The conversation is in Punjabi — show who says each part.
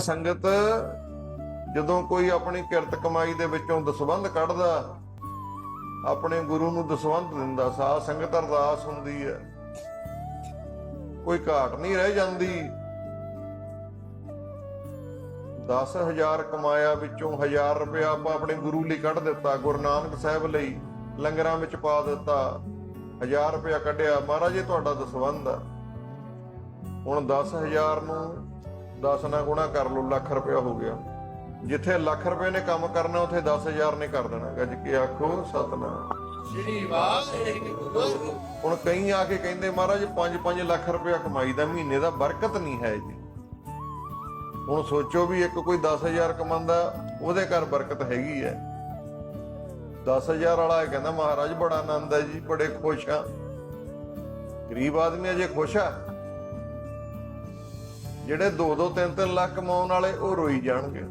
Speaker 1: ਸੰਗਤ ਜਦੋਂ ਕੋਈ ਆਪਣੀ ਕਿਰਤ ਕਮਾਈ ਦੇ ਵਿੱਚੋਂ ਦਸਵੰਧ ਕੱਢਦਾ, ਆਪਣੇ ਗੁਰੂ ਨੂੰ ਦਸਵੰਧ ਦਿੰਦਾ, ਸਾਧ ਸੰਗਤ ਅਰਦਾਸ ਹੁੰਦੀ ਹੈ। ਕੋਈ ਘਾਟ ਨਹੀਂ ਰਹਿ ਜਾਂਦੀ। 10000 ਕਮਾਇਆ ਵਿੱਚੋਂ 1000 ਰੁਪਇਆ ਆਪਾਂ ਆਪਣੇ ਗੁਰੂ ਲਈ ਕੱਢ ਦਿੱਤਾ, ਗੁਰੂ ਨਾਨਕ ਸਾਹਿਬ ਲਈ ਲੰਗਰਾਂ ਵਿੱਚ ਪਾ ਦਿੱਤਾ 1000 ਰੁਪਇਆ ਕੱਢਿਆ। ਮਹਾਰਾਜ, ਇਹ ਤੁਹਾਡਾ ਦਸਵੰਧ ਆ। ਹੁਣ 10000 ਨੂੰ 10 ਨਾਲ ਗੁਣਾ ਕਰ ਲਓ ਲੱਖ ਰੁਪਇਆ ਹੋ ਗਿਆ। ਜਿੱਥੇ ਲੱਖ ਰੁਪਏ ਨੇ ਕੰਮ ਕਰਨਾ ਉੱਥੇ 10000 ਨੇ ਕਰ ਦੇਣਾ। ਗੱਜ ਕੇ ਆਖੋ ਸਤਨਾਮ।
Speaker 2: ਸ੍ਰੀ ਵਾਹਿਗੁਰੂ।
Speaker 1: ਹੁਣ ਕਈ ਆ ਕੇ ਕਹਿੰਦੇ ਮਹਾਰਾਜ 5-5 ਲੱਖ ਰੁਪਇਆ ਕਮਾਈ ਦਾ ਮਹੀਨੇ ਦਾ ਬਰਕਤ ਨਹੀਂ ਹੈ ਜੀ। ਹੁਣ ਸੋਚੋ ਵੀ ਇੱਕ ਕੋਈ 10000 ਕਮਾਉਂਦਾ ਉਹਦੇ ਘਰ ਬਰਕਤ ਹੈਗੀ ਹੈ। 10000 ਵਾਲਾ ਇਹ ਕਹਿੰਦਾ ਮਹਾਰਾਜ ਬੜਾ ਆਨੰਦ ਹੈ ਜੀ ਬੜੇ ਖੁਸ਼ ਆ ਗਰੀਬ ਆਦਮੀ ਅਜੇ ਖੁਸ਼ ਆ। ਜਿਹੜੇ 2-2 3-3 ਲੱਖ ਕਮਾਉਣ ਵਾਲੇ ਉਹ ਰੋਈ ਜਾਣਗੇ।